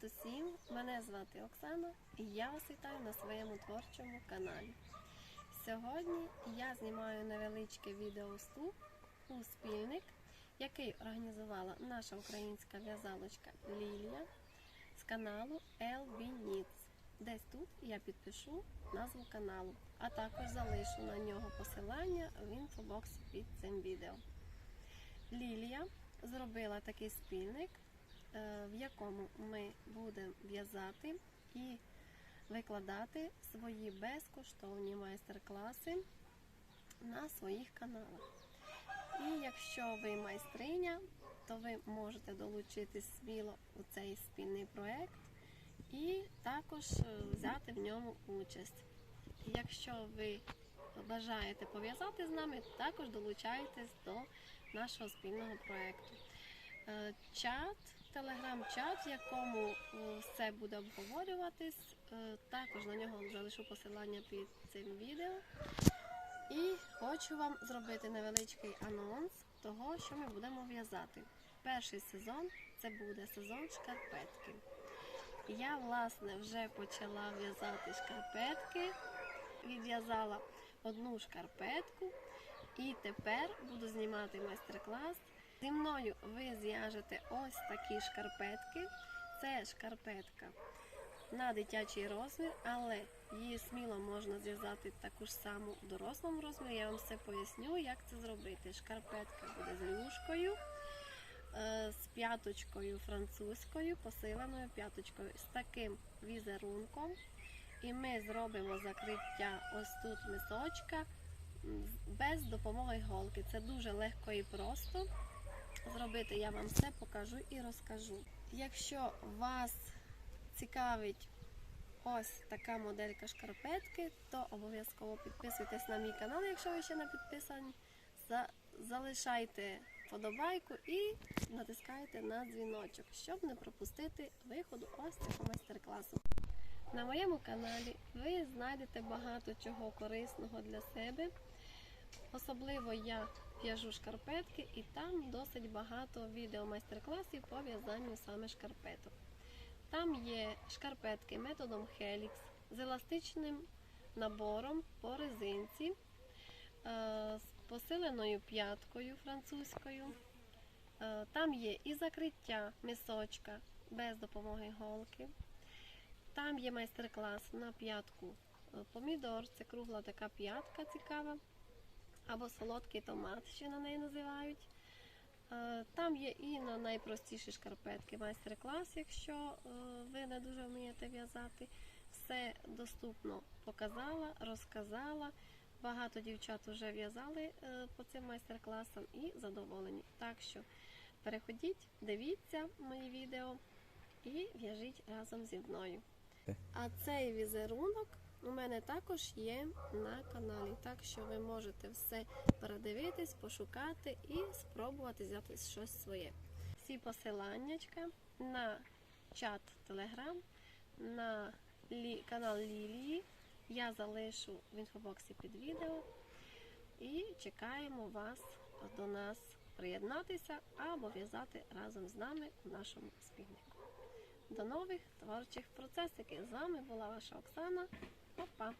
Привіт усім! Мене звати Оксана і я вас вітаю на своєму творчому каналі. Сьогодні я знімаю невеличке відеоуступ у спільник, який організувала наша українська в'язалочка Лілія з каналу LB Knits. Десь тут я підпишу назву каналу, а також залишу на нього посилання в інфобоксі під цим відео. Лілія зробила такий спільник, в якому ми будемо в'язати і викладати свої безкоштовні майстер-класи на своїх каналах. І якщо ви майстриня, то ви можете долучитись сміло у цей спільний проект і також е, взяти в ньому участь. Якщо ви бажаєте пов'язати з нами, також долучайтесь до нашого спільного проекту. Е, Чат, телеграм-чат, в якому е, все буде обговорюватись. е, Також на нього залишу посилання під цим відео. І хочу вам зробити невеличкий анонс того, що ми будемо в'язати. Перший сезон це буде сезон шкарпетки. Я, власне, вже почала в'язати шкарпетки, відв'язала одну шкарпетку, і тепер буду знімати майстер-клас. Зі мною ви зв'яжете ось такі шкарпетки. Це шкарпетка на дитячий розмір, але її сміло можна зв'язати таку ж саму в дорослому розмірі. Я вам все поясню, як це зробити. Шкарпетка буде з люшкою, е, з п'яточкою французькою, посиленою п'яточкою, з таким візерунком. І ми зробимо закриття ось тут мисочка без допомоги голки. Це дуже легко і просто. Зробити я вам все покажу і розкажу. Якщо вас цікавить ось така моделька шкарпетки, то обов'язково підписуйтесь на мій канал, якщо ви ще не підписані. За- Залишайте вподобайку і натискайте на дзвіночок, щоб не пропустити виходу ось цього майстер-класу. На моєму каналі ви знайдете багато чого корисного для себе. Особливо я в'яжу шкарпетки і там досить багато відео майстер-класів по в'язанню саме шкарпеток. Там є шкарпетки методом Helix з еластичним набором по резинці, е, з посиленою п'яткою французькою. Е, Там є і закриття мисочка без допомоги голки. Там є майстер-клас на п'ятку е, помідор, це кругла така п'ятка цікава, або солодкий томат, ще на неї називають. Е, Там є і на найпростіші шкарпетки майстер-клас, якщо е, ви не дуже вмієте в'язати. Все доступно показала, розказала. Багато дівчат вже в'язали е, по цим майстер-класам і задоволені. Так що переходіть, дивіться мої відео і в'яжіть разом зі мною. А цей візерунок у мене також є на каналі, так що ви можете все передивитись, пошукати і спробувати взяти щось своє. Всі посиланнячка на чат Telegram, на лі- канал Лілії я залишу в інфобоксі під відео. І чекаємо вас до нас приєднатися або в'язати разом з нами у нашому спільнику. До нових творчих процесиків. З вами була ваша Оксана. Па-па!